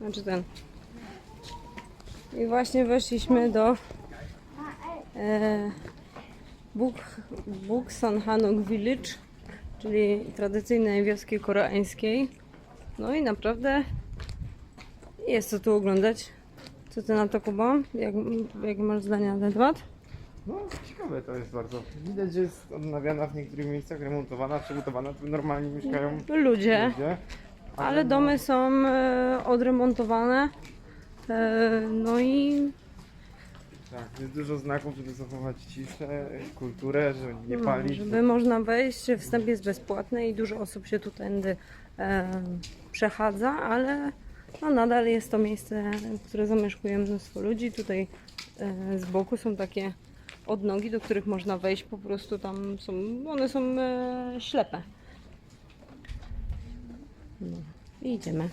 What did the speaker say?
Znaczy ten. I właśnie weszliśmy do e, Buk, Buksan Hanok Village, czyli tradycyjnej wioski koreańskiej. No i naprawdę jest co tu oglądać. Co ty na to, Kuba? Jak, jakie masz zdania na ten temat? No, ciekawe to jest bardzo. Widać, że jest odnawiana w niektórych miejscach, remontowana, przebudowana, tu normalnie mieszkają Ludzie, ludzie. Ale domy są e, odremontowane. E, no i Tak, jest dużo znaków, żeby zachować ciszę, kulturę, żeby nie No, palić. żeby można wejść, wstęp jest bezpłatny i dużo osób się tu tędy e, przechadza, ale no, nadal jest to miejsce, które zamieszkuje mnóstwo ludzi. Tutaj e, z boku są takie odnogi, do których można wejść, po prostu tam są, one są e, ślepe. No, idziemy.